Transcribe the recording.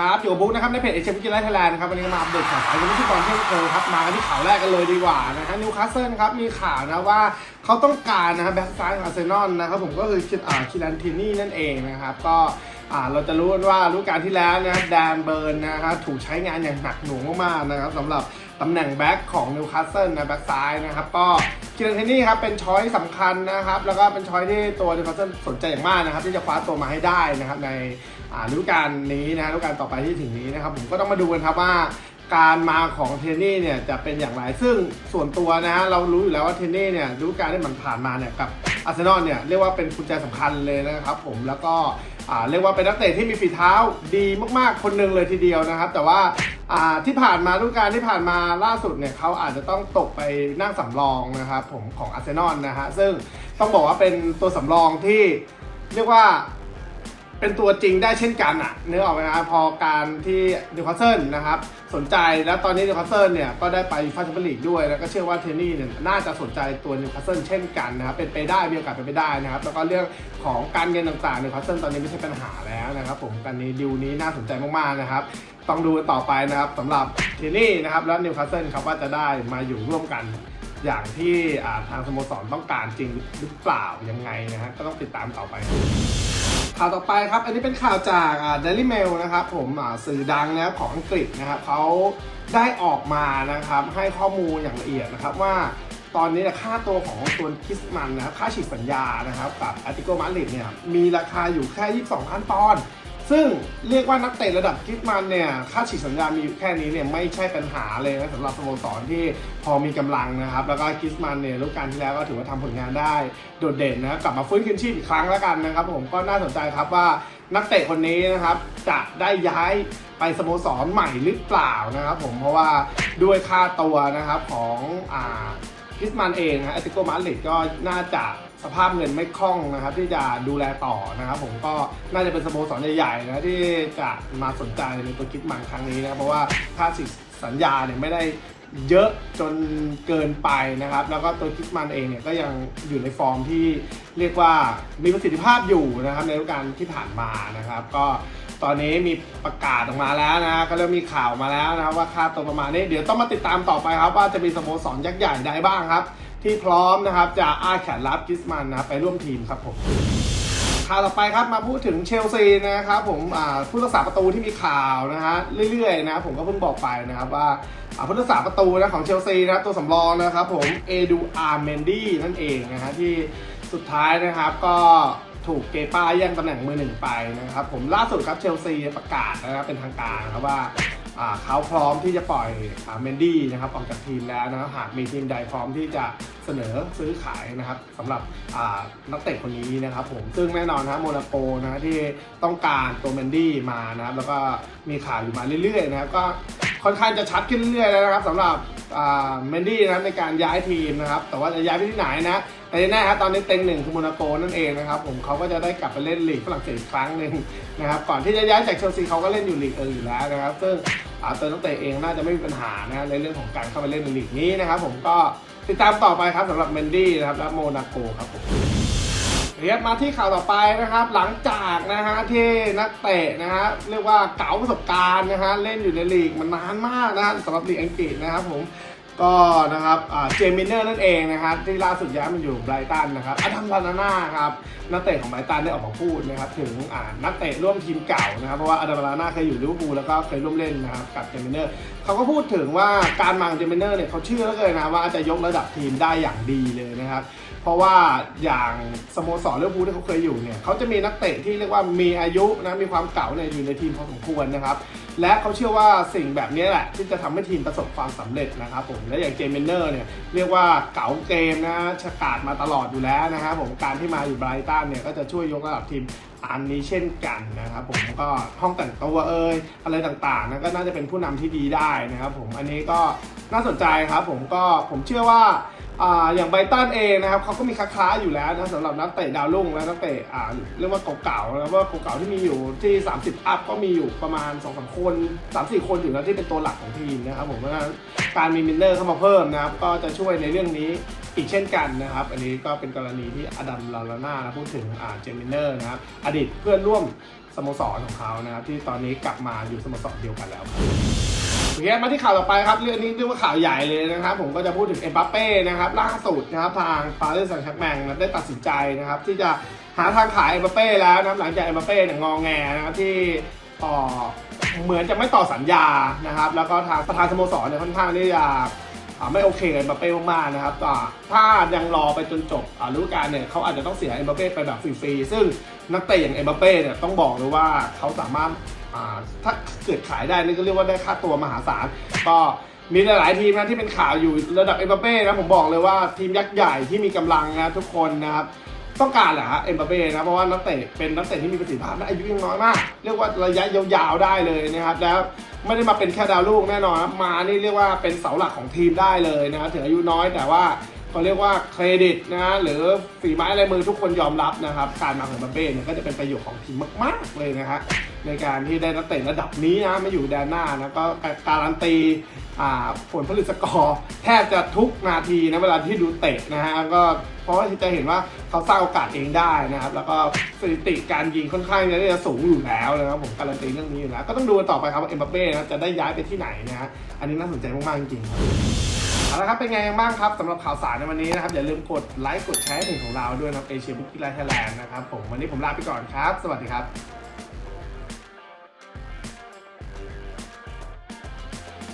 ครับอยู่บุ๊กนะครับในเพจเอเชียบุกิไลท์ไทยแลนด์นะครับวันนี้มาอัปเดตข่าวสารกันที่บอลเช่นเคยครับมากันที่ข่าวแรกกันเลยดีกว่านะฮะนิวคาสเซิลครับมีข่าวนะว่าเขาต้องการนะครับแบ็กซ้ายของอาร์เซนอลนะครับผมก็คือคิดอ่าคิรันทินี่นั่นเองนะครับก็อ่าเราจะรู้กันว่าฤดูกาลที่แล้วนะแดนเบิร์นนะครับถูกใช้งานอย่างหนักหน่วงมากๆนะครับสำหรับตำแหน่งแบ็กของนิวคาสเซิลนะแบ็กซ้ายนะครับก็คิรันเทนี่ครับเป็นช้อยสำคัญนะครับแล้วก็เป็นช้อยที่ตัวนิวคาสเซิลสนใจอย่างมากนะครับที่จะคว้าตัวมาให้ได้นะครับใน ฤดูกาลนี้นะฮะฤดูกาลต่อไปที่ถึงนี้นะครับผมก็ต้องมาดูกันครับว่าการมาของเทนนี่เนี่ยจะเป็นอย่างไร ซึ่งส่วนตัวนะฮะเรารู้อยู่แล้วว่าเทนนี่เนี่ยฤดูกาลที่มันผ่านมาเนี่ยกับอาร์เซนอลเนี่ยเรียกว่าเป็นกุญแจสำคัญเลยนะครับผมแล้วก็อ่าเรียกว่าเป็นนักเตะที่มีฝีเท้าดีมากๆคนหนึ่งเลยทีเดียวนะครับ แต่ว่าอ่าที่ผ่านมาฤดูกาลที่ผ่านมาล่าสุดเนี่ยเขาอาจจะต้องตกไปนั่งสำรองนะครับผมของอาร์เซนอลนะฮะซึ่งต้องบอกว่าเป็นตัวสำรองที่เรียกว่า เป็นตัวจริงได้เช่นกันอะนึกออกไหมครับพอการที่นิวคาสเซิลนะครับสนใจแล้วตอนนี้นิวคาสเซิลเนี่ยก็ได้ไปฟาแชมเปี้ยนลีกด้วยแล้วก็เชื่อว่าเทนนี่เนี่ยน่าจะสนใจตัวนิวคาสเซิลเช่นกันนะครับเป็นไปได้มีโอกาสเป็นไปได้นะครับแล้วก็เรื่องของการเงินต่างๆนิวคาสเซิลตอนนี้ไม่ใช่ปัญหาแล้วนะครับผมกันนี้ดิวนี้น่าสนใจมากๆนะครับต้องดูต่อไปนะครับสำหรับเทนนี่นะครับแล้วนิวคาสเซิลครับว่าจะได้มาอยู่ร่วมกันอย่างที่ทางสโมสรต้องการจริงหรือเปล่ายังไงนะฮะก็ต้องติดตามต่อไป ข่าวต่อไปครับ อันนี้เป็นข่าวจากเดลิเมลนะครับ ผมสื่อดังนะครับของอังกฤษนะครับเขาได้ออกมานะครับให้ข้อมูลอย่างละเอียดนะครับว่าตอนนี้ค่าตัวของตัวคิสมันนะครับค่าฉีกสัญญานะครับกับอาติโกมาริดเนี่ยมีราคาอยู่แค่ 22ล้านปอนด์ ซึ่งเรียกว่านักเตะระดับคิสมันเนี่ย ค่าฉีกสัญญามีอยู่แค่นี้เนี่ยไม่ใช่ปัญหาเลยนะสำหรับสโมสรที่พอมีกำลังนะครับ แล้วก็คิสมันเนี่ยฤดูกาลที่แล้วก็ถือว่าทำผลงานได้ โดดเด่นนะกลับมาฟื้นคืนชีพอีกครั้งแล้วกันนะครับ ผมก็น่าสนใจครับว่านักเตะคนนี้นะครับจะได้ย้ายไปสโมสรใหม่หรือเปล่านะครับ ผมเพราะว่าด้วยค่าตัวนะครับของอ่าคิสมันเองนะแอตติโกมาริดก็น่าจะ สภาพเงินไม่คล่องนะครับ ที่จะดูแลต่อนะครับ ผมก็น่าจะเป็นสโมสรใหญ่ๆนะที่จะมาสนใจในตัวคิสมันครั้งนี้นะครับเพราะว่าค่าสิสัญญาเนี่ยไม่ได้เยอะจนเกินไปนะครับ แล้วก็ตัวคิสมันเองเนี่ยก็ยังอยู่ในฟอร์มที่เรียกว่ามีประสิทธิภาพอยู่นะครับ ในฤดูกาลที่ผ่านมานะครับ ก็ตอนนี้มีประกาศออกมาแล้วนะก็เริ่มมีข่าวมาแล้วนะครับว่าค่าตัวประมาณนี้ เดี๋ยวต้องมาติดตามต่อไปครับ ว่าจะมีสโมสรยักษ์ใหญ่ใดบ้างครับ ที่พร้อมนะครับจะอาแขนรับคิสมันนะไปร่วมทีมครับผมข่าวต่อไปครับมาพูดถึงเชลซีนะครับผมผู้รักษาประตูที่มีข่าวนะฮะเรื่อยๆนะผมก็เพิ่งบอกไปนะครับว่าผู้รักษาประตูนะของเชลซีนะตัวสำรองนะครับผมเอดูอาร์เมนดี้นั่นเองนะฮะที่สุดท้ายนะครับก็ถูกเกป้าแย่งตำแหน่งมือหนึ่งไปนะครับผมล่าสุดครับเชลซีประกาศนะครับเป็นทางการครับว่า เขาพร้อมที่จะปล่อยเมนดี้นะครับออกจากทีมแล้วนะครับหากมีทีมใดพร้อมที่จะเสนอซื้อขายนะครับสำหรับนักเตะคนนี้นะครับผมซึ่งแน่นอนนะโมนาโกนะที่ต้องการตัวเมนดี้มานะครับแล้วก็มีข่าวอยู่มาเรื่อยๆนะครับก็ค่อนข้างจะชัดขึ้นเรื่อยๆแล้วนะครับสำหรับเมนดี้นะครับในการย้ายทีมนะครับแต่ว่าจะย้ายไปที่ไหนนะแต่แน่ครับตอนนี้เต็งหนึ่งคือโมนาโกนั่นเองนะครับผมเขาก็จะได้กลับไปเล่นลีกฝรั่งเศสอีกครั้งหนึ่งนะครับก่อนที่จะย้ายจากเชลซีเขาก็เล่นอยู่ลีกเอออยู่แล้วนะครับซึ่ง ตัวนักเตะเองน่าจะไม่มีปัญหานะในเรื่องของการเข้าไปเล่นในลีกนี้นะครับผมก็ติดตามต่อไปครับสำหรับเมนดี้นะครับและโมนาโกครับผมเรียบมาที่ข่าวต่อไปนะครับ หลังจากนะฮะที่นักเตะนะฮะเรียกว่าเก๋าประสบการณ์นะฮะเล่นอยู่ในลีกมันนานมากนะฮะสำหรับลีกอังกฤษนะครับผม ก็นะครับเจมินเนอร์นั่นเองนะครับที่ล่าสุดย้ายมาอยู่ไบรตันนะครับอดัมลานาน่าครับนักเตะของไบรตันได้ออกมาพูดนะครับถึงนักเตะร่วมทีมเก่านะครับเพราะว่าอดัมลานาน่าเคยอยู่ลิเวอร์พูลแล้วก็เคยร่วมเล่นนะครับกับเจมินเนอร์เขาก็พูดถึงว่าการมาของเจมินเนอร์เนี่ยเขาเชื่อเลือเกินนะว่าจะยกระดับทีมได้อย่างดีเลยนะครับเพราะว่าอย่างสโมสรลิเวอร์พูลที่เขาเคยอยู่เนี่ยเขาจะมีนักเตะที่เรียกว่ามีอายุนะมีความเก่าเนี่ยอยู่ในทีมพอสมควรนะครับ และเขาเชื่อว่าสิ่งแบบนี้แหละ ที่จะทำให้ทีมประสบความสำเร็จนะครับผมและอย่างเจมเมนเนอร์เนี่ยเรียกว่าเก๋าเกมนะชะกาดมาตลอดอยู่แล้วนะครับผมการที่มาอยู่ไบรตันเนี่ยก็จะช่วยยกระดับทีมอันนี้เช่นกันนะครับผมก็ห้องแต่งตัวเอ่ยอะไรต่างๆนะก็น่าจะเป็นผู้นำที่ดีได้นะครับผมอันนี้ก็น่าสนใจครับผมก็ผมเชื่อว่า ออย่างไบตันเองนะครับเขาก็มีคล้าๆอยู่แล้วนะสำหรับนักเตะดาวรุ่งและนักเตะเรียกว่าเก่าๆนะว่าเก่าๆที่มีอยู่ที่ 30 อัพก็มีอยู่ประมาณ2อสคน 3-4 คนอยู่แล้วที่เป็นตัวหลักของทีมนะครับผมเพราะฉะนั้นการมีมิลเลอร์เข้ามาเพิ่มนะครับก็จะช่วยในเรื่องนี้อีกเช่นกันนะครับ อันนี้ก็เป็นกรณีที่อดัมลาลาน่านะพูดถึงอ่าเจมินเนอร์นะครับอดีตเพื่อนร่วมสโมสรของเขานะครับที่ตอนนี้กลับมาอยู่สโมสรเดียวกันแล้ว ครับโอเคมาที่ข่าวต่อไปครับเรื่องนี้เรียกว่าข่าวใหญ่เลยนะครับ ผมก็จะพูดถึงเอ็มบัปเป้นะครับล่าสุดนะครับทางปารีสแซงต์แชร์แมงได้ตัดสินใจนะครับที่จะหาทางขายเอ็มบัปเป้แล้วนะหลังจากเอ็มบัปเป้เนี่ยงอแงนะครับที่ต่อเหมือนจะไม่ต่อสัญญานะครับ แล้วก็ทางประธานสโมสรเนี่ยค่อนข้างที่จะไม่โอเคเอ็มบัปเป้มากๆนะครับอ่าถ้ายังรอไปจนจบฤดูกาลเนี่ยเขาอาจจะต้องเสียเอ็มบัปเป้ไปแบบฟรีๆซึ่งนักเตะอย่างเอ็มบัปเป้เนี่ยต้องบอกเลยว่าเขาสามารถ ถ้าเกิดขายได้นี่ก็เรียกว่าได้ค่าตัวมหาศาลก็มีหลายทีมนะที่เป็นข่าวอยู่ระดับเอ็มบัปเป้นะผมบอกเลยว่าทีมยักษ์ใหญ่ที่มีกำลังนะทุกคนนะครับต้องการแหละฮะเอ็มบัปเป้นะเพราะว่านักเตะเป็นนักเตะที่มีประสิทธิภาพและอายุยังน้อยมาก เรียกว่าระยะยาวๆได้เลยนะครับแล้วไม่ได้มาเป็นแค่ดาวลูกแน่นอนมานี่เรียกว่าเป็นเสาหลักของทีมได้เลยนะครับถึงอายุน้อยแต่ว่า เขาเรียกว่าเครดิตนะหรือฝีไม้ลายมือทุกคนยอมรับนะครับ การมาของเอ็มบัปเป้เนี่ยก็จะเป็นประโยชน์ของทีมมากๆเลยนะฮะในการที่ได้นักเตะระดับนี้นะมาอยู่แดนหน้านะก็การันตีผลผลิตสกอร์แทบจะทุกนาทีนะเวลาที่ดูเตะนะฮะก็เพราะว่าจะเห็นว่าเขาสร้างโอกาสเองได้นะครับ แล้วก็สถิติการยิงค่อนข้างจะสูงอยู่แล้วนะครับผมการันตีเรื่องนี้อยู่แล้วก็ต้องดูต่อไปครับว่าเอ็มบัปเป้นะจะได้ย้ายไปที่ไหนนะฮะอันนี้น่าสนใจมากๆจริงๆครับ เอาละครับเป็นไงกันบ้างครับสำหรับข่าวสารในวันนี้นะครับ อย่าลืมกดไลค์กดแชร์เพจของเราด้วยนะครับเอเชียบุ๊กไลท์ไทยแลนด์นะครับผมวันนี้ผมลาไปก่อนครับ สวัสดีครับ